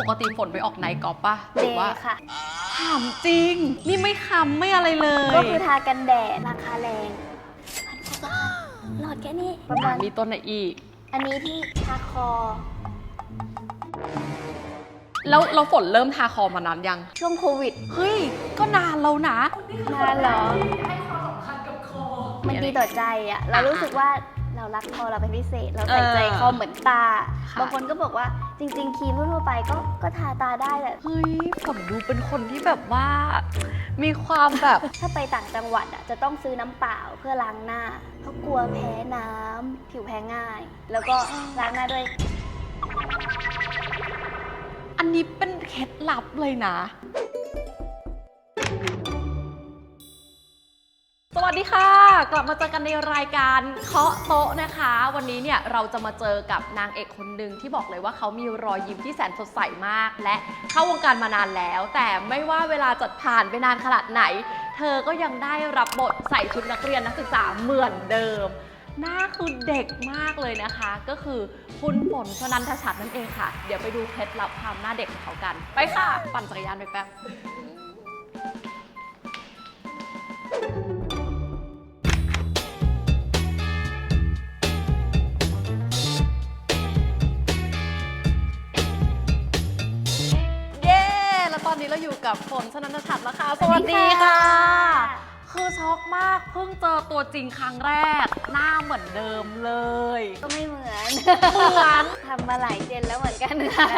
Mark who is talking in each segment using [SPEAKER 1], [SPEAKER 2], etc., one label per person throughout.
[SPEAKER 1] ปกติฝนไปออกไนท์กอล์ฟปะห
[SPEAKER 2] เด
[SPEAKER 1] รือว่า
[SPEAKER 2] ย์ค่ะ
[SPEAKER 1] ถามจริง นี่ไม่คำไม่อะไรเลย
[SPEAKER 2] ก็คือทากันแดดราคาแรงพันกว่าบาทหลอดแค่นี้ประมาณ
[SPEAKER 1] มีต้นไหนอีก
[SPEAKER 2] อันนี้ที่ทาคอ
[SPEAKER 1] แล้วเราฝนเริ่มทาคอมานานยัง
[SPEAKER 2] ช่วงโควิด
[SPEAKER 1] เฮ้ย ก็นานแล้วนะ
[SPEAKER 2] นานเหรอ มันดีต่อใจอะเรารู้สึกว่า เรารักคอเราเป็นพิเศษ เราใส่ใจ
[SPEAKER 1] เออ
[SPEAKER 2] คอเหมือนตา
[SPEAKER 1] ค่ะ
[SPEAKER 2] บางคนก็บอกว่าจริง ๆครีมทั่วๆไปก็ก็ทาตาได้แหละ
[SPEAKER 1] เฮ้ยฝนดูเป็นคนที่แบบว่า มีความแบบ
[SPEAKER 2] ถ้าไปต่างจังหวัดอะจะต้องซื้อน้ำเปล่าเพื่อล้างหน้า เพราะกลัวแพ้น้ำผิวแพ้ง่าย แล้วก็ล้างหน้าด้วย
[SPEAKER 1] อันนี้เป็นเคล็ดลับเลยนะ วัสดีค่ะ กลับมาเจอกันในรายการเคาะโต๊ะนะคะ วันนี้เนี่ยเราจะมาเจอกับนางเอกคนหนึ่งที่บอกเลยว่าเขามีรอยยิ้มที่แสนสดใสมาก และเข้าวงการมานานแล้ว แต่ไม่ว่าเวลาจะผ่านไปนานขนาดไหน เธอก็ยังได้รับบทใส่ชุดนักเรียนนักศึกษาเหมือนเดิมหน้าคือเด็กมากเลยนะคะ ก็คือคุณฝนชนันทชัดนั่นเองค่ะ เดี๋ยวไปดูเคล็ดลับความหน้าเด็กของเขากัน ไปค่ะ ปั่นจักรยานไปแป๊บ กับฝนชนันทชัดแล้วค่ะ สวัสดีค่ะ คือช็อกมากเพิ่งเจอตัวจริงครั้งแรก หน้าเหมือนเดิมเลย
[SPEAKER 2] ก็ไม่เหมือน
[SPEAKER 1] เหมือน
[SPEAKER 2] ทำมาหลายเจนแล้วเหมือนกันค่ะ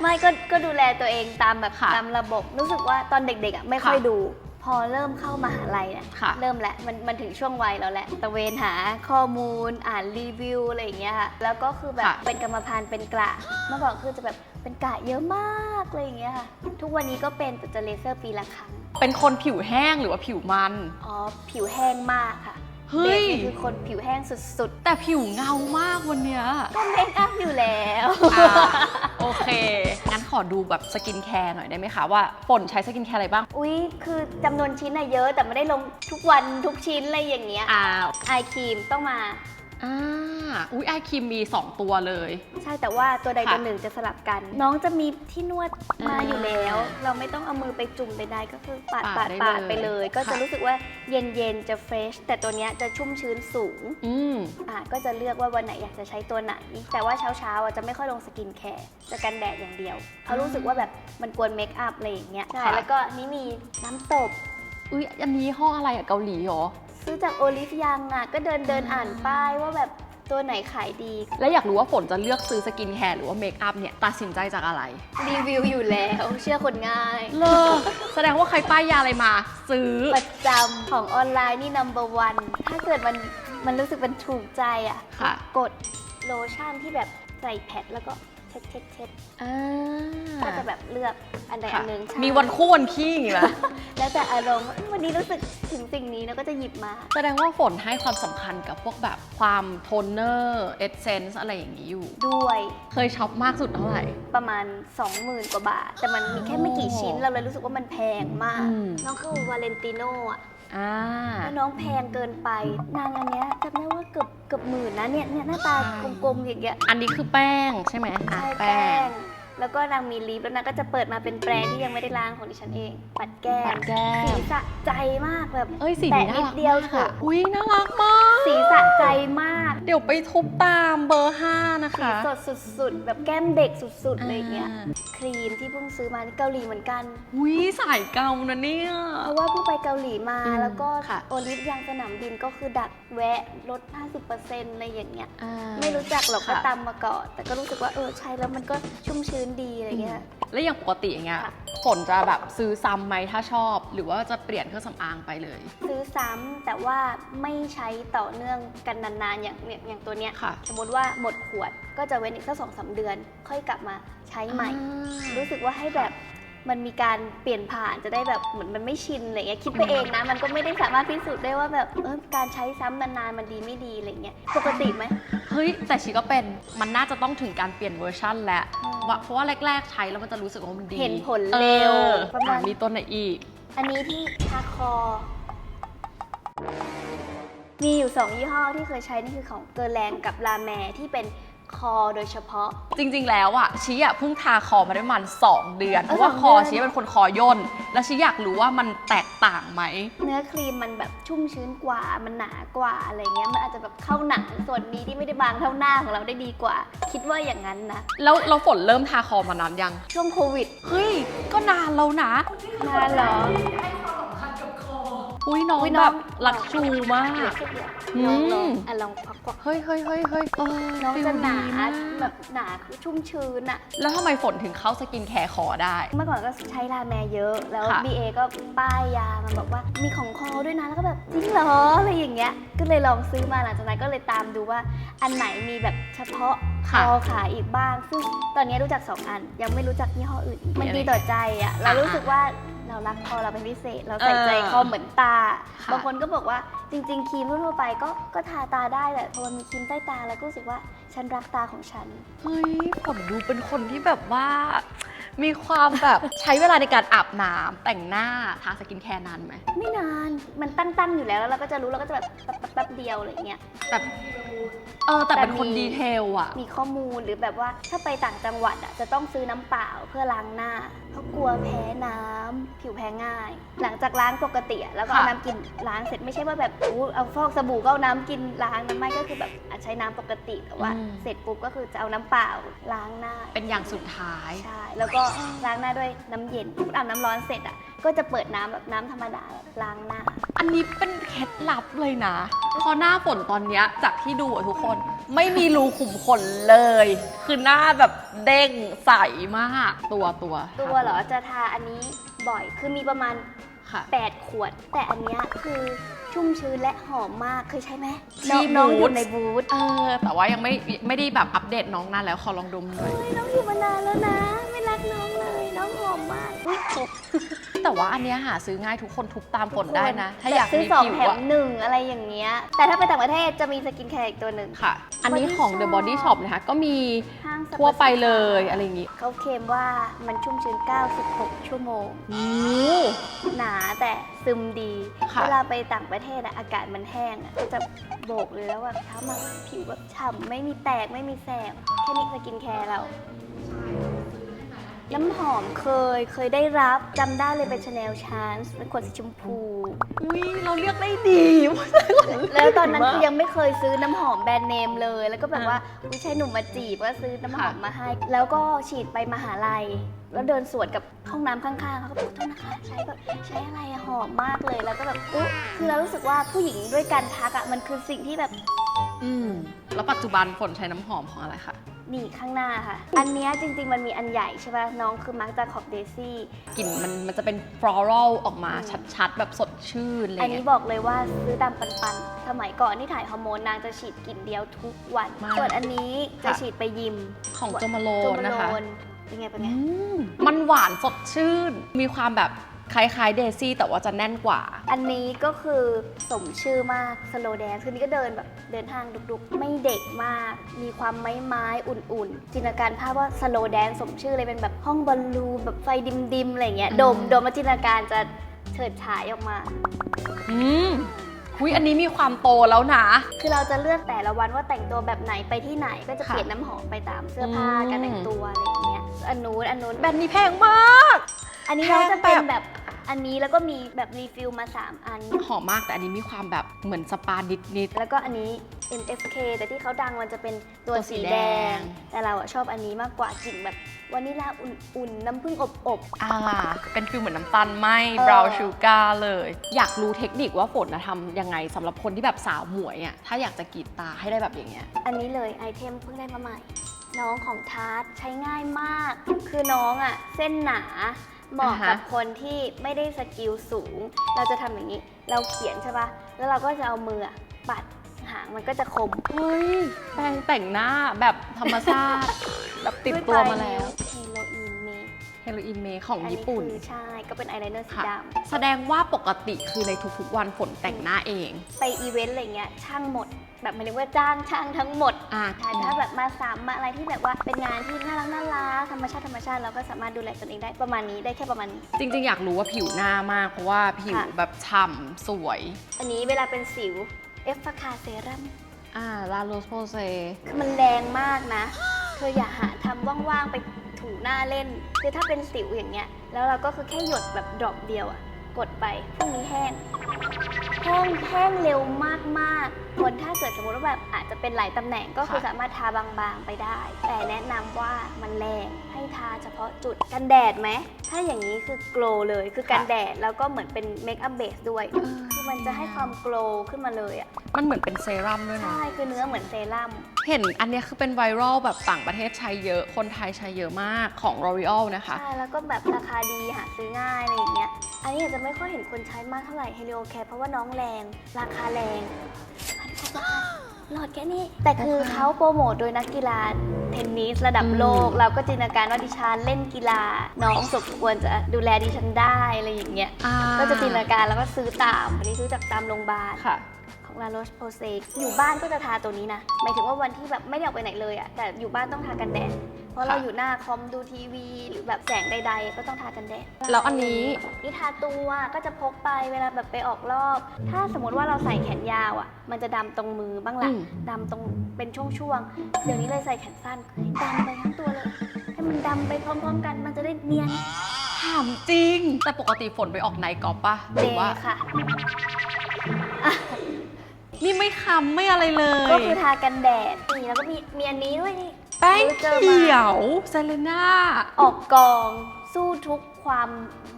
[SPEAKER 2] ไม่ก็ก็ดูแลตัวเองตามแบบ
[SPEAKER 1] ค่ะ
[SPEAKER 2] ตามระบบ รู้สึกว่าตอนเด็กๆอะไม่ค่อย
[SPEAKER 1] ค่ะ
[SPEAKER 2] ดู พอเริ่มเข้ามหาลัยเนี่ย
[SPEAKER 1] ค่ะ
[SPEAKER 2] เริ่มแหละมันมันถึงช่วงวัยแล้วแหละตะเวนหาข้อมูลอ่านรีวิวอะไรอย่างเงี้ยค่ะแล้วก็คือแบบ
[SPEAKER 1] ค่ะ
[SPEAKER 2] เป็นกรรมพันธุ์เป็นกระเมื่อก่อนคือจะแบบ เป็นกระเยอะมากอะไรอย่างเงี้ยค่ะ ทุกวันนี้ก็เป็นแต่จะเลเซอร์ปีละครั้ง
[SPEAKER 1] เป็นคนผิวแห้งหรือว่าผิวมัน
[SPEAKER 2] อ๋อ ผิวแห้งมากค่ะ
[SPEAKER 1] เฮ้ย
[SPEAKER 2] บสนี่คือคนผิวแห้งสุด
[SPEAKER 1] แต่ผิวเงามากวันเนี้ย
[SPEAKER 2] ๆ ก็เมคอัพอยู่แล้ว
[SPEAKER 1] อ่าโอเค งั้นขอดูแบบสกินแคร์หน่อยได้ไหมคะว่าฝนใช้สกินแคร์อะไรบ้าง
[SPEAKER 2] อุ๊ย คือจำนวนชิ้นอะเยอะ แต่ไม่ได้ลงทุกวันทุกชิ้นอะไรอย่างเงี้ย
[SPEAKER 1] อ่า
[SPEAKER 2] ไอครีมต้องมา
[SPEAKER 1] อ่าอุ้ยไอครีมมี 2 ตัวเลย
[SPEAKER 2] ใช่แต่ว่าตัวใด
[SPEAKER 1] ค่ะ
[SPEAKER 2] ตัวหนึ่งจะสลับกัน น้องจะมีที่นวดมา
[SPEAKER 1] อ่า
[SPEAKER 2] อยู่แล้ว เราไม่ต้องเอามือไปจุ่มใดๆก็คือปาด
[SPEAKER 1] ปา
[SPEAKER 2] ปา
[SPEAKER 1] ด
[SPEAKER 2] ด
[SPEAKER 1] ได้
[SPEAKER 2] ปาด
[SPEAKER 1] เลย
[SPEAKER 2] ไปเลย ก็จะ
[SPEAKER 1] ค่ะ
[SPEAKER 2] รู้สึกว่าเย็นๆจะเฟรชแต่ตัวเนี้ยจะชุ่มชื้นสูง
[SPEAKER 1] อืม
[SPEAKER 2] อะก็จะเลือกว่าวันไหนอยากจะใช้ตัวไหน แต่ว่าเช้าๆอะจะไม่ค่อยลงสกินแคร์จะกันแดดอย่างเดียวเพราะรู้สึกว่าแบบมันกวนเมคอัพอะไรอย่างเงี้ยใช่
[SPEAKER 1] ค่ะ
[SPEAKER 2] แล้วก็นี่มีน้ำตบ
[SPEAKER 1] อุ้ยอันนี้ห้องอะไรอะเกาหลีเหรอ
[SPEAKER 2] ซื้อจากโอลิฟยังอะ ก็เดินเดินอ่านป้ายว่าแบบตัวไหนขายดี
[SPEAKER 1] และอยากรู้ว่าฝนจะเลือกซื้อสกินแคร์หรือว่าเมคอัพเนี่ยตัดสินใจจากอะไร
[SPEAKER 2] รีวิวอยู่แล้ว เชื่อคนง่าย
[SPEAKER 1] เลิกแสดงว่าใครป้ายยาอะไรมา ซื้อ
[SPEAKER 2] ประจำของออนไลน์นี่ number one ถ้าเกิดมันมันรู้สึกมันถูกใจอะ
[SPEAKER 1] ค่ะ
[SPEAKER 2] กดโลชั่นที่แบบใส่แพดแล้วก็ เช็ดเช็ดเช็ด
[SPEAKER 1] อ่า
[SPEAKER 2] ก็จะแบบเลือกอันใดอั
[SPEAKER 1] ค่ะ
[SPEAKER 2] นหนึ่งใช่
[SPEAKER 1] มีวันคู่วันขี้อย่างงี้ไหม
[SPEAKER 2] แล้วแต่อารมณ์วันนี้รู้สึกถึงสิ่งนี้แล้วก็จะหยิบมา
[SPEAKER 1] แสดงว่าฝนให้ความสำคัญกับพวกแบบความโทนเนอร์เอเซนส์อะไรอย่างนี้อยู่
[SPEAKER 2] ด้วย
[SPEAKER 1] เคยช็อปมากสุดเท่าไหร่
[SPEAKER 2] ประมาณ 20,000 กว่าบาท แต่มันมีแค่ไม่กี่ชิ้น เราเลยรู้สึกว่ามันแพงมาก
[SPEAKER 1] อืม
[SPEAKER 2] น้องคือวาเลนติโนอะ
[SPEAKER 1] อ่า
[SPEAKER 2] แล้วน้องแพงเกินไป นางอันเนี้ยจำได้ว่าเกือบเกือบหมื่นนะเนี่ยเนี่ยหน้าตา
[SPEAKER 1] ใช่
[SPEAKER 2] กลมๆอย่างเงี้ย
[SPEAKER 1] อันนี้คือแป้งใช่ไหมอะ
[SPEAKER 2] ใช่แป้ง แล้วก็นางมีลิปแล้วนางก็จะเปิดมาเป็นแปรงที่ยังไม่ได้ล้างของดิฉันเอง ปัดแก้
[SPEAKER 1] ปั
[SPEAKER 2] ม
[SPEAKER 1] ดแก้
[SPEAKER 2] สี
[SPEAKER 1] ม
[SPEAKER 2] สะใจมากแบบ
[SPEAKER 1] เอ้ยสี
[SPEAKER 2] แตะ
[SPEAKER 1] นี้น่า
[SPEAKER 2] นิด
[SPEAKER 1] รัก
[SPEAKER 2] เดียว
[SPEAKER 1] มาก
[SPEAKER 2] เถ
[SPEAKER 1] ค่ะ
[SPEAKER 2] อะ
[SPEAKER 1] อุ้ยน่ารักมาก
[SPEAKER 2] สีสะใจมาก
[SPEAKER 1] เดี๋ยวไปทุบตามเบอร์ 5 นะ
[SPEAKER 2] สี
[SPEAKER 1] คะ
[SPEAKER 2] สดสุดๆ แบบแก้มเด็กสุดๆเลยางเงี้ย
[SPEAKER 1] อ่า
[SPEAKER 2] ครีมที่เพิ่งซื้อมานี่เกาหลีเหมือนกัน
[SPEAKER 1] อุ้ยสายเกานะเนี่ย
[SPEAKER 2] เพราะว่าเพิ่งไปเกาหลีมา
[SPEAKER 1] อืม
[SPEAKER 2] แล้วก็
[SPEAKER 1] ค่ะ
[SPEAKER 2] โอลิฟยังสนามบินก็คือดักแวะลด 50%อะไรอย่างเงี้ย
[SPEAKER 1] อ่า
[SPEAKER 2] ไม่รู้จักหรอกก็
[SPEAKER 1] ค่ะ
[SPEAKER 2] ตามมาก่อน แต่ก็รู้สึกว่าเออใช้แล้วมันก็ชุ่มชื้นดีอะไรเงี้ย
[SPEAKER 1] แล้วอย่างปกติอย่างเงี้ย
[SPEAKER 2] ค่ะ
[SPEAKER 1] ฝนจะแบบซื้อซ้ำไหมถ้าชอบ หรือว่าจะเปลี่ยนเครื่องสำอางไปเลย
[SPEAKER 2] ซื้อซ้ำแต่ว่าไม่ใช้ต่อเนื่องกันนานๆอย่างเนี่ยอย่างตัวเนี้ย
[SPEAKER 1] ค่ะ
[SPEAKER 2] สมมติว่าหมดขวดก็จะเว้นอีกสักสองสาเดือน ค่อยกลับมาใช้ใหม่รู้สึกว่าให้แบบ มันมีการเปลี่ยนผ่านจะได้แบบเหมือนมันไม่ชินอะไรเงี้ยคิดไปเองนะ มันก็ไม่ได้สามารถพิสูจน์ได้ว่าแบบเออการใช้ซ้ำนานๆมันดีไม่ดีอะไรเงี้ยปกติไหม
[SPEAKER 1] เฮ้ย แต่ชีก็เป็นมันน่าจะต้องถึงการเปลี่ยนเวอร์ชันแล้ว
[SPEAKER 2] อืม
[SPEAKER 1] ว่าเพราะว่าแรก ๆ ใช้แล้วมันจะรู้สึกว่ามันดี
[SPEAKER 2] เห็นผลเร็ว
[SPEAKER 1] ออ
[SPEAKER 2] ประมาณ
[SPEAKER 1] อะมีต้นไหนอีก
[SPEAKER 2] อันนี้ที่ทาคอ มีอยู่ 2 ยี่ห้อที่เคยใช้นี่คือของเกอร์แลงกับลาแมที่เป็น คอโดยเฉพาะ
[SPEAKER 1] จริง ๆ แล้วอะชีอะเพิ่งทาคอมาได้ประมัน2เดือน
[SPEAKER 2] เออ
[SPEAKER 1] เพราะว่า
[SPEAKER 2] สอง
[SPEAKER 1] คอ
[SPEAKER 2] เดือน
[SPEAKER 1] ชีเป็นคนคอย่น แล้วชีอยากรู้ว่ามันแตกต่างไหม
[SPEAKER 2] เนื้อครีมมันแบบชุ่มชื้นกว่า มันหนากว่าอะไรเงี้ย มันอาจจะแบบเข้าหนังส่วนนี้ที่ไม่ได้บางเท่าหน้าของเราได้ดีกว่า คิดว่าอย่างนั้นนะ
[SPEAKER 1] แล้วเราฝนเริ่มทาคอมานานยัง
[SPEAKER 2] ช่วงโควิด
[SPEAKER 1] เฮ้ย ก็นานแล้วนะ
[SPEAKER 2] นานเหรอ
[SPEAKER 1] อุ้ยน้อง
[SPEAKER 2] อุ๊ยน้
[SPEAKER 1] แบ
[SPEAKER 2] อง
[SPEAKER 1] บหลักชูมากอืม
[SPEAKER 2] ลองลองอะลองควักควัก
[SPEAKER 1] เฮ้ยเฮ้ยเฮ้ยเฮ้ยเออ
[SPEAKER 2] น้อง
[SPEAKER 1] ฟิล
[SPEAKER 2] จะหนา
[SPEAKER 1] ดีมาก
[SPEAKER 2] แบบหนาคือชุ่มชื้นอะ
[SPEAKER 1] แล้วทำไมฝนถึงเข้าสกินแคร์คอได้
[SPEAKER 2] เมื่อก่อนก็ใช้ลาแมเยอะ แล้ว
[SPEAKER 1] ค่ะ
[SPEAKER 2] BA ก็ป้ายยามันบอกว่ามีของคอด้วยนะ แล้วก็แบบจริงเหรออะไรอย่างเงี้ย ก็เลยลองซื้อมาหลังจากนั้นก็เลยตามดูว่าอันไหนมีแบบเฉพาะค
[SPEAKER 1] ค่ะ
[SPEAKER 2] อขายอีกบ้าง ซึ่งตอนนี้รู้จัก2อัน ยังไม่รู้จักยี่ห้ออื่นอีกมัน
[SPEAKER 1] มีอะไร
[SPEAKER 2] ดีต่อใจอะเรา
[SPEAKER 1] อ่า
[SPEAKER 2] รู้สึกว่า เรารักคอเราเป็นพิเศษ เราใส่ใจ
[SPEAKER 1] เออ
[SPEAKER 2] คอเหมือนตา
[SPEAKER 1] ค่ะ
[SPEAKER 2] บางคนก็บอกว่าจริง ๆครีมทั่วๆไปก็ก็ทาตาได้แหละพอมันมีครีมใต้ตาแล้วก็รู้สึกว่าฉันรักตาของฉัน
[SPEAKER 1] เฮ้ยฝนดูเป็นคนที่แบบว่า มีความแบบใช้เวลาในการอาบน้ำแต่งหน้าทาสกินแคร์นานไหม
[SPEAKER 2] ไม่นาน มันตั้งๆอยู่แล้วแล้วเราก็จะรู้เราก็จะแบบแป๊บๆเดียวอะไรอย่างเงี้ย
[SPEAKER 1] แบบเออแต่เป็นคน
[SPEAKER 2] แต่มี
[SPEAKER 1] ดีเทลอะ
[SPEAKER 2] มีข้อมูลหรือแบบว่าถ้าไปต่างจังหวัดอะจะต้องซื้อน้ำเปล่าเพื่อล้างหน้า เพราะกลัวแพ้น้ำผิวแพ้ง่าย หลังจากล้างปกติอะแล้วก็เอาน้ำกินล้างเสร็จไม่ใช่ว่าแบบอู้เอาฟอกสบู่ก็เอาน้ำกินล้างน้ำไม่ก็คือแบบอะใช้น้ำปกติแต่ว่า เสร็จปุ๊บก็คือจะเอาน้ำเปล่าล้างหน้า
[SPEAKER 1] เป็นอย่างสุดท้าย
[SPEAKER 2] ใช่แล้วก็ล้างหน้าด้วยน้ำเย็นอาบน้ำร้อนเสร็จอะ ก็จะเปิดน้ำแบบน้ำธรรมดาแบบล้างหน้า
[SPEAKER 1] อันนี้เป็นเคล็ดลับเลยนะ พอหน้าฝนตอนเนี้ยจากที่ดูอะทุกคนไม่มีรูขุมขนเลย คือหน้าแบบเด้งใสมาก ตัวตัว
[SPEAKER 2] ตัวเหรอจะทาอันนี้บ่อยคือมีประมาณ
[SPEAKER 1] ค่ะ
[SPEAKER 2] 8 ขวด แต่อันเนี้ยคือ ชุ่มชื้นและหอมมากเคยใช้ไหม
[SPEAKER 1] ที่
[SPEAKER 2] น้องน้องอ
[SPEAKER 1] บูธ
[SPEAKER 2] ยู่ในบูธ
[SPEAKER 1] เออ แต่ว่ายังไม่ไม่ได้แบบอัปเดตน้องนานแล้วขอลองดมหน่อย
[SPEAKER 2] เฮ้ยน้องอยู่มานานแล้วนะ ไม่รักน้องเลย น้องหอมมากอุ๊ยโอ้
[SPEAKER 1] แต่ว่าอันเนี้ยหาซื้อง่ายทุกคนทุบตามฝนได้นะ ถ้าอยาก
[SPEAKER 2] แบบซื้อ
[SPEAKER 1] มี
[SPEAKER 2] สอง
[SPEAKER 1] ผิว
[SPEAKER 2] แถม
[SPEAKER 1] อะ
[SPEAKER 2] หนึ่งอะไรอย่างเงี้ย แต่ถ้าไปต่างประเทศจะมีสกินแคร์อีกตัวหนึ่ง
[SPEAKER 1] ค่ะ อันนี้ของ The
[SPEAKER 2] Body
[SPEAKER 1] Body
[SPEAKER 2] Shop
[SPEAKER 1] Shop นะคะก็มี
[SPEAKER 2] ห้างสรรพ
[SPEAKER 1] ทั่วไปเลย
[SPEAKER 2] สินค้า
[SPEAKER 1] อะไรอย่างงี้
[SPEAKER 2] เขาเคลมว่ามันชุ่มชื้น 96 ชั่วโมง
[SPEAKER 1] โอ้
[SPEAKER 2] หนาแต่ซึมดี
[SPEAKER 1] ค่ะ
[SPEAKER 2] เวลาไปต่างประเทศอะอากาศมันแห้งอะก็จะโบกเลยแล้วแบบถ้ามาผิวแบบฉ่ำไม่มีแตกไม่มีแสบแค่นี้สกินแคร์เรา น้ำหอมเคยเคยได้รับจำได้เลยเป็น Chanel Chance เป็นขวดสีชมพู
[SPEAKER 1] อุ้ยเราเลือกได้ดี
[SPEAKER 2] แล้วตอนนั้นคือยังไม่เคยซื้อน้ำหอมแบรนด์เนมเลย แล้วก็แบบว่าวิชายหนุ่มมาจีบก็ซื้อน้ำหอม
[SPEAKER 1] ค่ะ
[SPEAKER 2] มาให้ แล้วก็ฉีดไปมหาลัย แล้วเดินสวนกับห้องน้ำข้างๆเขาก็บอกโทษนะคะใช้แบบใช้อะไรอะหอมมากเลย แล้วก็แบบอุ๊ยคือเรารู้สึกว่าผู้หญิงด้วยการทักอะมันคือสิ่งที่แบบ
[SPEAKER 1] อืมแล้วปัจจุบันฝนใช้น้ำหอมของอะไรคะ
[SPEAKER 2] นี่ข้างหน้าค่ะ อันเนี้ยจริง ๆ มันมีอันใหญ่ใช่ป่ะ น้องคือมาร์คจาขอบเดซี่
[SPEAKER 1] กลิ่นมันมันจะเป็น floral ออกมาชัดๆ แบบสดชื่นอะไร
[SPEAKER 2] อันนี้
[SPEAKER 1] เงี้ย
[SPEAKER 2] บอกเลยว่าซื้อตามปันปันๆสมัยก่อนที่ถ่ายฮอร์โมนนางจะฉีดกลิ่นเดียวทุกวัน
[SPEAKER 1] มาก
[SPEAKER 2] ส่วนอันนี้จะ
[SPEAKER 1] ค่ะ
[SPEAKER 2] ฉีดไปยิม
[SPEAKER 1] ของโจมาโล
[SPEAKER 2] โจมา
[SPEAKER 1] นะคะ
[SPEAKER 2] โลนเป็นไงเป็นไง
[SPEAKER 1] อืมมันหวานสดชื่น มีความแบบ คล้ายๆเดซี่แต่ว่าจะแน่นกว่า
[SPEAKER 2] อันนี้ก็คือสมชื่อมากสโลแดนคือนี่ก็เดินแบบเดินทางดุกๆ ไม่เด็กมาก มีความไม้ไม้ๆอุ่นๆ จินตนาการภาพว่าสโลแดนสมชื่อเลยเป็นแบบห้องบอลลูนแบบไฟดิมๆอะไรเงี้ย
[SPEAKER 1] อืม
[SPEAKER 2] ดมดมแล้วจินตนาการจะเฉิดฉายออกมา
[SPEAKER 1] อืมคุยอันนี้มีความโตแล้วนะ
[SPEAKER 2] คือเราจะเลือกแต่ละวันว่าแต่งตัวแบบไหนไปที่ไหนก็จะ
[SPEAKER 1] ค่ะ
[SPEAKER 2] เปลี่ยนน้ำหอมไปตามเสื้อผ้า
[SPEAKER 1] อืม
[SPEAKER 2] การแต่งตัวอะไรอย่างเงี้ยอันนู้นอันนู้น
[SPEAKER 1] แบรนด์นี้แพงมาก
[SPEAKER 2] อันนี้
[SPEAKER 1] แพ
[SPEAKER 2] เรา
[SPEAKER 1] ง
[SPEAKER 2] จะเป็น
[SPEAKER 1] แบบ
[SPEAKER 2] แบบ อันนี้แล้วก็มีแบบรีฟิลมา 3 อัน
[SPEAKER 1] หอมมากแต่อันนี้มีความแบบเหมือนสปานิด
[SPEAKER 2] แล้วก็อันนี้ MFK แต่ที่เขาดังมันจะเป็นตัว
[SPEAKER 1] ตัวสี
[SPEAKER 2] สี
[SPEAKER 1] แด
[SPEAKER 2] แด
[SPEAKER 1] ง
[SPEAKER 2] ง แต่เราอะชอบอันนี้มากกว่ากลิ่นแบบวานิลลาอุ่นๆ น้ำผึ้งอบ
[SPEAKER 1] ๆอ่า เป็นฟิลเหมือนน้ำตาลไหม
[SPEAKER 2] เออ
[SPEAKER 1] บราวชูการ์เลย อยากรู้เทคนิคว่าฝนนะทำยังไงสำหรับคนที่แบบสาวหมวยอะถ้าอยากจะกรีดตาให้ได้แบบอย่างเงี้ย
[SPEAKER 2] ๆ อันนี้เลยไอเทมเพิ่งได้มาใหม่ น้องของทาร์ตใช้ง่ายมาก คือน้องอะเส้นหนา เหมาะ
[SPEAKER 1] อ่าฮะ
[SPEAKER 2] กับคนที่ไม่ได้สกิลสูง เราจะทำอย่างนี้ เราเขียนใช่ปะแล้วเราก็จะเอามืออะปัดหางมันก็จะคม
[SPEAKER 1] เฮ้ยแปรงแต่งหน้าแบบธรรมชาติ แบบติดตัวมาแล้ว
[SPEAKER 2] เฮโรอีนเม
[SPEAKER 1] เฮโรอีนเมของ
[SPEAKER 2] อันนี้
[SPEAKER 1] ญี่ปุ่น
[SPEAKER 2] คือใช่ ก็เป็นอายไลเนอร์สี
[SPEAKER 1] ค่ะ
[SPEAKER 2] ด
[SPEAKER 1] แสดงว่าปกติคือในทุกๆวันฝนแต่งหน้าเองำ
[SPEAKER 2] ไปอีเวนต์อะไรเงี้ยช่างหมด แบบหมายถึงว่าจ้างช่างทั้งหมด
[SPEAKER 1] อ่า
[SPEAKER 2] ใช่แต่ถ้าแบบมาสามมาอะไรที่แบบว่าเป็นงานที่น่ารักน่ารักธรรมชาติธรรมชาติเราก็สามารถดูแลตนเองได้ประมาณนี้ได้แค่ประมาณนี้
[SPEAKER 1] จริงๆ อยากรู้ว่าผิวหน้ามาก เพราะว่าผิว
[SPEAKER 2] ค่ะ
[SPEAKER 1] แบบฉ่ำสวย
[SPEAKER 2] อันนี้เวลาเป็นสิวเอฟฟาคาเซรั่ม
[SPEAKER 1] อ่าลาโรสโพเซ
[SPEAKER 2] คือมันแรงมากนะ เธออย่าหาทำว่างๆ ไปถูหน้าเล่น คือถ้าเป็นสิวอย่างเงี้ย แล้วเราก็คือแค่หยดแบบดรอปเดียวอะกดไปพรุ่งนี้แห้ง แห้งแห้งเร็วมากๆคนถ้าเกิดสมมติว่าแบบอาจจะเป็นหลายตำแหน่งก็คือ
[SPEAKER 1] ค่ะ
[SPEAKER 2] สามารถทาบางๆไปได้ แต่แนะนำว่ามันแรงให้ทาเฉพาะจุดกันแดดไหม ถ้าอย่างนี้คือโกลเลยคือกันแดดแล้วก็เหมือนเป็นเมคอัพเบสด้วย คือมันจะให้ความโกลขึ้นมาเลยอะ
[SPEAKER 1] มันเหมือนเป็นเซรั่มด้วยนะ
[SPEAKER 2] ใช่ คือเนื้อเหมือนเซรั่ม
[SPEAKER 1] เห็นอันเนี้ยคือเป็นไวรัลแบบต่างประเทศใช้เยอะ คนไทยใช้เยอะมากของ L'Oreal นะคะ
[SPEAKER 2] ใช่ แล้วก็แบบราคาดีหาซื้อง่ายอะไรอย่างเงี้ย อันนี้อาจจะไม่ค่อยเห็นคนใช้มากเท่าไหร่ Helio Care เพราะว่าน้องแรง ราคาแรงพันกว่าบาทหลอดแค่นี้ แต่คือเขาโปรโมทโดยนักกีฬาเทนนิสระดับโลก
[SPEAKER 1] อืม
[SPEAKER 2] เราก็จินตนาการว่าดิฉันเล่นกีฬา น้องสมควรจะดูแลดิฉันได้อะไรอย่างเงี้ย
[SPEAKER 1] อ่า
[SPEAKER 2] ก็จะจินตนาการแล้วก็ซื้อตามอันนี้ซื้อจากตามโรงพยาบาล
[SPEAKER 1] ค่ะ
[SPEAKER 2] ของ La Roche Posay อยู่บ้านก็จะทาตัวนี้นะ หมายถึงว่าวันที่แบบไม่ได้ออกไปไหนเลยอะแต่อยู่บ้านต้องทากันแดด เพราะเรา
[SPEAKER 1] ค่ะ
[SPEAKER 2] อยู่หน้าคอมดูทีวี หรือแบบแสงใด ๆ ก็ต้องทากันแดด
[SPEAKER 1] แล้วอันนี้
[SPEAKER 2] นี่ทาตัวก็จะพกไปเวลาแบบไปออกรอบ ถ้าสมมติว่าเราใส่แขนยาวอะมันจะดำตรงมือบ้างละ
[SPEAKER 1] อืม
[SPEAKER 2] ดำตรงเป็นช่วงๆเดี๋ยวนี้เลยใส่แขนสั้นดำไปทั้งตัวเลยให้มันดำไปพร้อม ๆ กันมันจะได้เนียน
[SPEAKER 1] ถามจริง แต่ปกติฝนไปออกไนท์กอล์ฟปะห
[SPEAKER 2] เด
[SPEAKER 1] รือว่า
[SPEAKER 2] ค่ะ
[SPEAKER 1] นี่ไม่คำไม่อะไรเลย
[SPEAKER 2] ก็คือทากันแดดนี่แล้วก็มีมีอันนี้ด้วยนี่
[SPEAKER 1] แป้ง
[SPEAKER 2] เจอมา
[SPEAKER 1] เขียวเซเลน่า
[SPEAKER 2] ออกกองสู้ทุกความ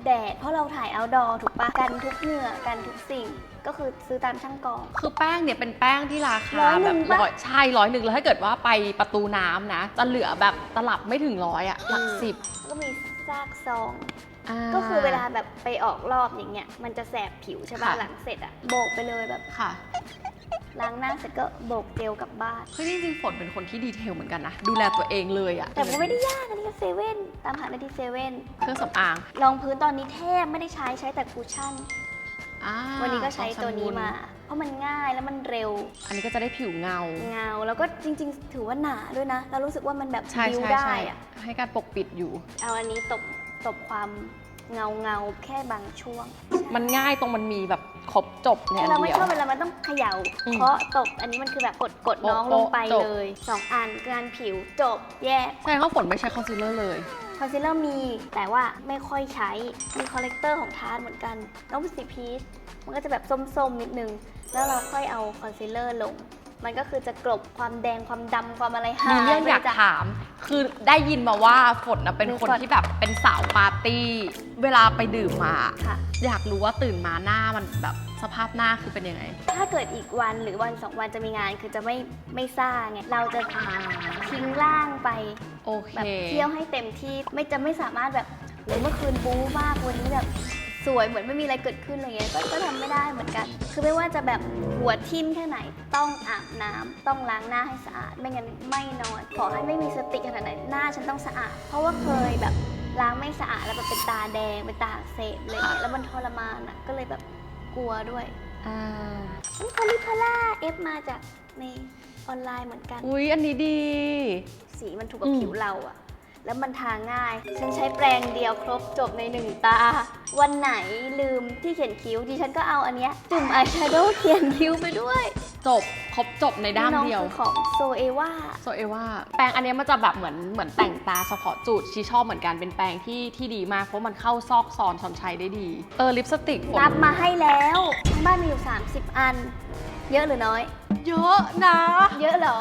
[SPEAKER 2] แดด เพราะเราถ่ายเอาดอถูกปะกันทุกเหงื่อกันทุกสิ่งก็คือซื้อตามช่างกอง
[SPEAKER 1] คือแป้งเนี่ยเป็นแป้งที่ราคา
[SPEAKER 2] ร้อยห
[SPEAKER 1] แบ
[SPEAKER 2] นึ่
[SPEAKER 1] บ
[SPEAKER 2] งปะ
[SPEAKER 1] ร้อยใช่ร้อยหนึ่งแล้วถ้าเกิดว่าไปประตูน้ำนะ จะเหลือแบบตลับไม่ถึงร้อยอะหลักสิบ
[SPEAKER 2] แล้วก็มีซากซองาก็คือเวลาแบบไปออกรอบอย่างเงี้ย มันจะแสบผิวใช่ปะ
[SPEAKER 1] ค่ะ
[SPEAKER 2] หลังเสร็จอะโบกไปเลยแบบ
[SPEAKER 1] ค่ะ
[SPEAKER 2] ล้างหน้าเสร็จก็โบกเจลกลับบ้าน
[SPEAKER 1] เฮ้ยจริงๆฝนเป็นคนที่ดีเทลเหมือนกันนะ ดูแลตัวเองเลยอะ
[SPEAKER 2] แต่มันไม่ได้ยากอันนี้ก็เซเว่นตามหาได้ที่เซเว่น
[SPEAKER 1] เครื่องสำอาง
[SPEAKER 2] รองพื้นตอนนี้แทบไม่ได้ใช้ใช้แต่คูชั่น
[SPEAKER 1] อ่า
[SPEAKER 2] วันนี้ก็ใช้ตัวนี้มา
[SPEAKER 1] ซองส
[SPEAKER 2] เพราะมันง่ายแล้วมันเร็ว
[SPEAKER 1] อันนี้ก็จะได้ผิวเงา
[SPEAKER 2] เงาแล้วก็จริง ๆ ถือว่าหนาด้วยนะ เรารู้สึกว่ามันแบบ
[SPEAKER 1] ใช่
[SPEAKER 2] บิ้ว
[SPEAKER 1] ใช่
[SPEAKER 2] ได้
[SPEAKER 1] ใช่
[SPEAKER 2] อะ
[SPEAKER 1] ให้การปกปิดอยู่
[SPEAKER 2] เอาอันนี้ตบตบความ เงาเงาๆแค่บางช่วง
[SPEAKER 1] มันง่ายตรงมันมีแบบครบจบใน
[SPEAKER 2] ใช่
[SPEAKER 1] อัน
[SPEAKER 2] เราไม่
[SPEAKER 1] เดีย
[SPEAKER 2] ช
[SPEAKER 1] ว
[SPEAKER 2] อบเวลามันต้องเขย่า
[SPEAKER 1] อืม
[SPEAKER 2] เคาะตบอันนี้มันคือแบบกดกด
[SPEAKER 1] โป๊ะ
[SPEAKER 2] น้องลงไป
[SPEAKER 1] โป๊ะจบ
[SPEAKER 2] เลยสองอันงานผิวจบแยก
[SPEAKER 1] ใช่เขาฝนไม่ใช้คอนซีลเลอร์เลย
[SPEAKER 2] คอนซีลเลอร์มีแต่ว่าไม่ค่อยใช้ มีคอลเลกเตอร์ของทาร์ตเหมือนกันน้องเป็นสีพีชมันก็จะแบบส้มๆนิดนึง แล้วเราค่อยเอาคอนซีลเลอร์ลง มันก็คือจะกลบความแดงความดำความอะไรหา
[SPEAKER 1] มี
[SPEAKER 2] ย
[SPEAKER 1] เรื่องอยาก
[SPEAKER 2] ไปจาก
[SPEAKER 1] ถาม คือได้ยินมาว่าฝนนะเป็น
[SPEAKER 2] ดู
[SPEAKER 1] คน
[SPEAKER 2] ก่อน
[SPEAKER 1] ที่แบบเป็นสาวปาร์ตี้ เวลาไปดื่มมา
[SPEAKER 2] ค่ะ
[SPEAKER 1] อยากรู้ว่าตื่นมาหน้ามันแบบสภาพหน้าคือเป็นยังไง
[SPEAKER 2] ถ้าเกิดอีกวันหรือวันสองวันจะมีงานคือจะไม่ไม่ซ่าไงเราจะทิ้งร่างไป
[SPEAKER 1] โอเค
[SPEAKER 2] แบบเที่ยวให้เต็มที่ไม่จะไม่สามารถแบบโอ้ยเมื่อคืนบู๊มากวันนี้แบบ สวยเหมือนไม่มีอะไรเกิดขึ้นอะไรเงี้ยก็ก็ทำไม่ได้เหมือนกัน คือไม่ว่าจะแบบหัวทิ่มแค่ไหนต้องอาบน้ำต้องล้างหน้าให้สะอาด ไม่งั้นไม่นอน ขอให้ไม่มีสติขนาดไหนหน้าฉันต้องสะอาด เพราะว่าเคยแบบล้างไม่สะอาดแล้วแบบเป็นตาแดงเป็นตาอักเสบอะไรเลยแล้วมันทรมานอะก็เลยแบบกลัวด้วย
[SPEAKER 1] อ่า
[SPEAKER 2] อันพอลิพาร่าเอฟมาจากในออนไลน์เหมือนกัน
[SPEAKER 1] อุ๊ย อันนี้ดี
[SPEAKER 2] สีมันถูกกับ
[SPEAKER 1] อืม
[SPEAKER 2] ผิวเราอะ แล้วมันทาง่าย ฉันใช้แปรงเดียวครบจบในหนึ่งตา วันไหนลืมที่เขียนคิ้วดิฉันก็เอาอันเนี้ยจุ่มอายแชโดว์เขียนคิ้วไปด้วย
[SPEAKER 1] จบครบจบในด้าม
[SPEAKER 2] น้อง
[SPEAKER 1] เดียว
[SPEAKER 2] คือของโซเอวา
[SPEAKER 1] โซเอว่าแปรงอันเนี้ยมันจะแบบเหมือนเหมือนแต่งตาเฉพาะจุดชีชอบเหมือนกันเป็นแปรงที่ที่ดีมาก เพราะมันเข้าซอกซอนชอนชัยได้ดี เออลิปสติกฝน
[SPEAKER 2] นับมาให้แล้วทั้งบ้านมีอยู่ 30 อัน เยอะหรือน้อย
[SPEAKER 1] เยอะนะ
[SPEAKER 2] เยอะเหรอ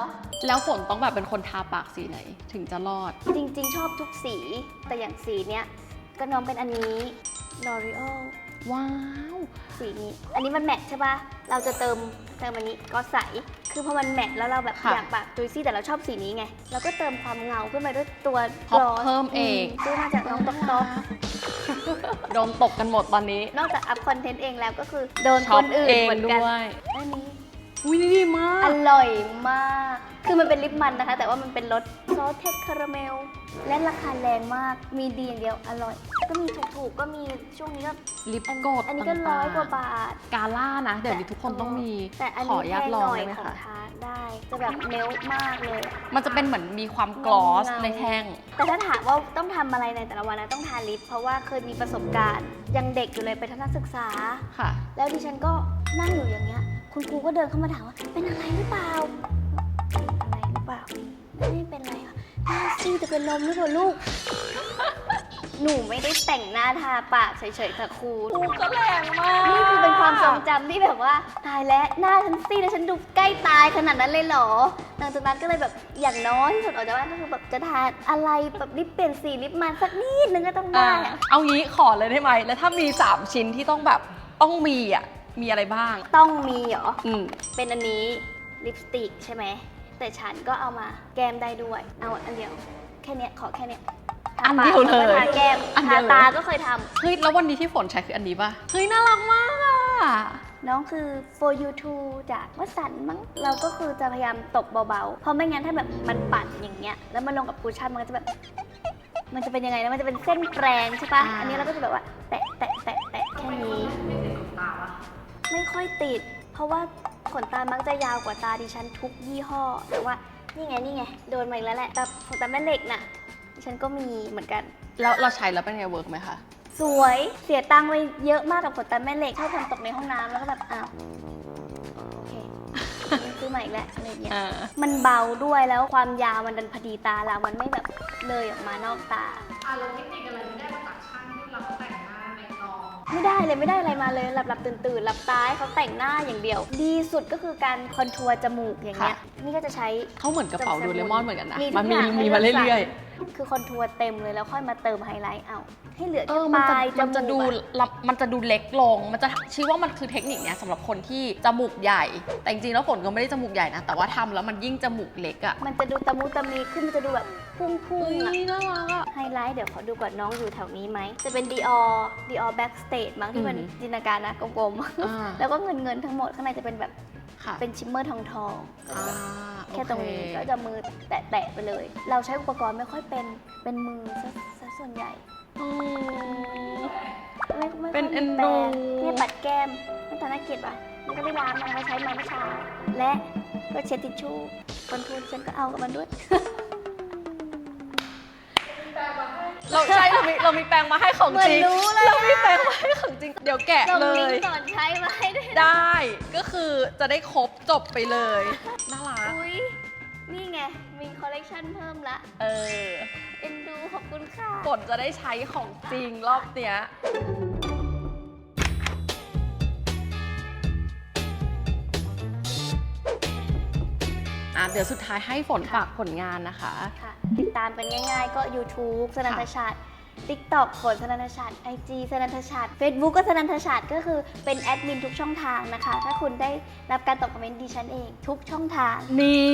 [SPEAKER 1] แล้วฝนต้องแบบเป็นคนทาปากสีไหน ถึงจะรอด
[SPEAKER 2] จริง ๆ ชอบทุกสี แต่อย่างสีเนี้ยก็น้องเป็นอันนี้ L'Oreal
[SPEAKER 1] ว้าว
[SPEAKER 2] สีนี้ อันนี้มันแมทใช่ปะเราจะเติมเติมอันนี้ก็ใส คือพอมันแมทแล้วเราแบบ
[SPEAKER 1] ค่ะ
[SPEAKER 2] อยากปากจุยซี่แต่เราชอบสีนี้ไง เราก็เติมความเงาขึ้นมาด้วยตัว
[SPEAKER 1] ท็อป
[SPEAKER 2] gloss
[SPEAKER 1] เพิ่มเอง
[SPEAKER 2] ซื้อมาจากน้องต๊อกต๊อก
[SPEAKER 1] โดนตกกันหมดตอนนี้
[SPEAKER 2] นอกจากอัพคอนเทนต์เองแล้วก็คือโดน
[SPEAKER 1] ช็
[SPEAKER 2] ค
[SPEAKER 1] อป
[SPEAKER 2] นอื่น
[SPEAKER 1] เอง
[SPEAKER 2] เหมือน
[SPEAKER 1] ด้
[SPEAKER 2] กัน
[SPEAKER 1] วย
[SPEAKER 2] อันนี้
[SPEAKER 1] อุ้ยนี่ดีมา
[SPEAKER 2] อกร่อยมาก คือมันเป็นลิปมันนะคะ แต่ว่ามันเป็นรสซอสเทสคาราเมล และราคาแรงมาก มีดีอย่างเดียวอร่อย ก็มีถูกๆ ก็มีช่วงนี้ก็
[SPEAKER 1] ลิป
[SPEAKER 2] อัน
[SPEAKER 1] กด
[SPEAKER 2] อันนี้ก็
[SPEAKER 1] ต่
[SPEAKER 2] ร้อย
[SPEAKER 1] งๆ
[SPEAKER 2] กว่าบาท
[SPEAKER 1] กาล่านะ เดี๋ยวนี้ทุกคนต้องมี
[SPEAKER 2] แต่อัน
[SPEAKER 1] ขอ
[SPEAKER 2] นี้
[SPEAKER 1] อนุญาต
[SPEAKER 2] แพง
[SPEAKER 1] ลอง
[SPEAKER 2] หน่อย
[SPEAKER 1] ได้ไหม
[SPEAKER 2] ของ
[SPEAKER 1] คะ
[SPEAKER 2] ทาร์ตได้ จะแบบเมลมากเลยอะ
[SPEAKER 1] มันจะเป็นเหมือนมีความกลอส
[SPEAKER 2] เงาๆ
[SPEAKER 1] ในแท่ง
[SPEAKER 2] แต่ถ้าถามว่าต้องทำอะไรในแต่ละวันนะต้องทาลิป เพราะว่าเคยมีประสบการณ์ ยังเด็กอยู่เลยไปทัศนศึกษา
[SPEAKER 1] ค่ะ
[SPEAKER 2] แล้วดิฉันก็นั่งอยู่อย่างเงี้ย คุณครูก็เดินเข้ามาถามว่า เป็นอะไรหรือเปล่าอะไรหรือเปล่า ไม่เป็นไรค่ะหน้าซีดจะเป็นลมหรือเปล่าลูก หนูไม่ได้แต่งหน้าทาปากเฉยๆค่ะครู
[SPEAKER 1] ครูก็แรงมาก
[SPEAKER 2] นี่คือเป็นความทรงจำที่แบบว่าตายแล้วหน้าฉันซีดแล้วฉันดูใกล้ตายขนาดนั้นเลยเหรอหลังจากนั้นก็เลยแบบอย่างน้อยที่สุดออกจากบ้านก็คือแบบจะทาอะไรแบบลิปเปลี่ยนสีลิปมันสักนิดนึงก็ต้อง
[SPEAKER 1] อ่า
[SPEAKER 2] ได้อะ
[SPEAKER 1] เอางี้ขอเลยได้ไหม แล้วถ้ามี 3 ชิ้นที่ต้องแบบต้องมีอะ มีอะไรบ้าง
[SPEAKER 2] ต้องมีเหรอ
[SPEAKER 1] อืม
[SPEAKER 2] เป็นอันนี้ลิปสติกใช่ไหม แต่ฉันก็เอามาแก้มได้ด้วย เอาอันเดียว แค่เนี้ยขอแค่เนี้ยทา
[SPEAKER 1] อันเดียวเลย
[SPEAKER 2] ปากแวก็ทาแก้ม
[SPEAKER 1] อันเดี
[SPEAKER 2] ทา
[SPEAKER 1] ยวเลย
[SPEAKER 2] ตาก็เคยทำ
[SPEAKER 1] เฮ้ย แล้ววันนี้ที่ฝนใช้คืออันนี้ป่ะ เฮ้ย น่ารักมากอะ
[SPEAKER 2] น้องคือ for you to จากวสันต์มั้ง เราก็คือจะพยายามตบเบาๆ เพราะไม่งั้นถ้าแบบมันปัดอย่างเงี้ย แล้วมันลงกับคูชั่นมันก็จะแบบ มันจะเป็นยังไงนะมันจะเป็นเส้นแปรงใช่ปะ
[SPEAKER 1] อ่า
[SPEAKER 2] อันนี้เราก็จะแบบว่า แตะแตะแตะแตะแค่นี้ ไม่ค่อยติด เพราะว่าขนตามักจะยาวกว่าตาดิฉันทุกยี่ห้อ แต่ว่านี่ไงนี่ไงโดนมาอีกแล้วแหละแต่ขนตาแม่เหล็กน่ะดิฉันก็มีเหมือนกัน
[SPEAKER 1] แล้วเราใช้แล้วเป็นไงเวิร์กไหมคะ
[SPEAKER 2] สวยเสียตังค์ไปเยอะมากกับขนตาแม่เหล็กชอบทำตกในห้องน้ำแล้วก็แบบอ้าวโอเคซื้อใหม่อีกแล้วอะไรอย่างเงี้ย
[SPEAKER 1] อ่า
[SPEAKER 2] มันเบาด้วยแล้วความยาวมันดันพอดีตาเรา มันไม่แบบเลยออกมานอกตา
[SPEAKER 1] อะแล้วเทคนิคอะไรที่ได้มาจากช่างที่เราแต่งหน้าในกอง
[SPEAKER 2] ไม่ได้เลยไม่ได้อะไรมาเลยหลับหลับตื่นตื่นๆหลับตาให้เขาแต่งหน้าอย่างเดียว ดีสุดก็คือการคอนทัวร์จมูกอย่างเงี้ยนี่ก็จะใช้
[SPEAKER 1] เขาเหมือนกระเป๋าโดูเลมอนเหมือนกันนะ
[SPEAKER 2] มีทุก
[SPEAKER 1] มันมี
[SPEAKER 2] อย่างให้
[SPEAKER 1] มีมา
[SPEAKER 2] เลือก
[SPEAKER 1] เรื่อย
[SPEAKER 2] คือคอนทัวร์เต็มเลยแล้วค่อยมาเติมไฮไลท์เอา ให้เหลือ
[SPEAKER 1] ๆเอ
[SPEAKER 2] แค่
[SPEAKER 1] อ
[SPEAKER 2] ป
[SPEAKER 1] มันจะ
[SPEAKER 2] ลายจ
[SPEAKER 1] มันจะ
[SPEAKER 2] มู
[SPEAKER 1] ดู
[SPEAKER 2] กอะ
[SPEAKER 1] ลับมันจะดูเล็กลง มันจะชื่อว่ามันคือเทคนิคเนี้ยสำหรับคนที่จมูกใหญ่ แต่จริงๆแล้วฝนก็ไม่ได้จมูกใหญ่นะ แต่ว่าทำแล้วมันยิ่งจมูกเล็กอะ
[SPEAKER 2] มันจะดูตะมุตะมีขึ้น มันจะดูแบบพุ่งพุ่ง
[SPEAKER 1] เฮ้
[SPEAKER 2] ๆอะ
[SPEAKER 1] ยน่ารักอะ
[SPEAKER 2] ไฮไลท์เดี๋ยวขอดูก่อนน้องอยู่แถวนี้ไหม จะเป็น Dior Dior Backstage มั้งที่มัน
[SPEAKER 1] อืม
[SPEAKER 2] จินตนาการนะกลม
[SPEAKER 1] อ่า
[SPEAKER 2] ๆ แล้วก็เงินเงินๆทั้งหมดข้างในจะเป็นแบบ
[SPEAKER 1] ค่ะ
[SPEAKER 2] เป็นชิมเมอร์ทองทองๆ
[SPEAKER 1] อ่า
[SPEAKER 2] แค่ตรงนี้
[SPEAKER 1] โอเค
[SPEAKER 2] ก็จะมือแตะๆไปเลย เราใช้อุปกรณ์ไม่ค่อยเป็นเป็นมือซะซะส่วนใหญ่
[SPEAKER 1] อืม
[SPEAKER 2] ไม่ไม่
[SPEAKER 1] เป็น
[SPEAKER 2] ค่อย
[SPEAKER 1] เอ็น
[SPEAKER 2] มี
[SPEAKER 1] ดู
[SPEAKER 2] แปรงเนี่ยปัดแก้มไม่ตาน่าเกลียดปะมันก็ได้ล้างมันมาใช้มาเมื่อเช้าและก็เช็ดทิชชู่คอนทูนฉันก็เอากับมันด้วย
[SPEAKER 1] เราใช่เรามีเรามีแปรงมาให้ของ
[SPEAKER 2] เหมือน
[SPEAKER 1] จริง
[SPEAKER 2] รู้เลย
[SPEAKER 1] เรามี
[SPEAKER 2] อะ
[SPEAKER 1] แปรงมาให้ของจริง เดี๋ยวแกะ
[SPEAKER 2] ส่ง
[SPEAKER 1] เล
[SPEAKER 2] ลิง
[SPEAKER 1] ย
[SPEAKER 2] ก์ก่อนใช้มาให้ด้วย
[SPEAKER 1] ได้ก็คือจะได้ครบจบไปเลยน่ารัก
[SPEAKER 2] อุ้ยนี่ไง มีคอลเลกชันเพิ่มละ
[SPEAKER 1] เออ
[SPEAKER 2] เอ็นดูขอบคุณค่ะ
[SPEAKER 1] ฝนจะได้ใช้ของจริงรอบเนี้ย อะเดี๋ยวสุดท้ายให้ฝนฝากผลงานนะคะ
[SPEAKER 2] ค่ะติดตามกันง่ายๆ ก็ YouTube สนันทชาติ TikTok ฝนสนันทชาติ IG สนันทชาติ Facebook ก็สนันทชาติก็คือเป็นแอดมินทุกช่องทางนะคะ ถ้าคุณได้รับการตอบคอมเมนต์ดิฉันเอง ทุกช่องทาง
[SPEAKER 1] นี่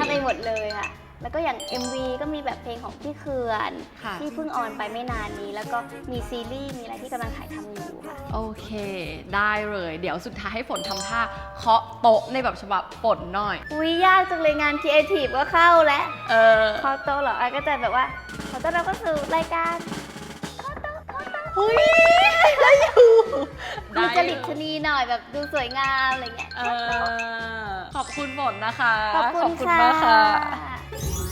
[SPEAKER 2] ทำเองหมดเลยค่ะ แล้วก็อย่าง MV ก็มีแบบเพลงของพี่เขื่อน
[SPEAKER 1] ค่ะ
[SPEAKER 2] ที่เพิ่งออนไปไม่นานนี้ แล้วก็มีซีรีส์มีอะไรที่กำลังถ่ายทำอยู่ค่ะ
[SPEAKER 1] โอเค ได้เลย เดี๋ยวสุดท้ายให้ฝนทำท่าเคาะโต๊ะในแบบฉบับฝนหน่อย
[SPEAKER 2] อุ้ยยากจังเลยงานครีเอทีฟก็เข้าแล้ว
[SPEAKER 1] เออ
[SPEAKER 2] คอโตเหรออะก็จะแบบว่าขอต้อนรับเข้าสู่รายการ
[SPEAKER 1] เฮ้ยได้อยู่
[SPEAKER 2] ดูจริตชนีหน่อยแบบดูสวยงามอะไรเงี้ย
[SPEAKER 1] เออขอบคุณฝนนะคะ
[SPEAKER 2] ขอบคุณ
[SPEAKER 1] มากค่ะ
[SPEAKER 2] ค่ะ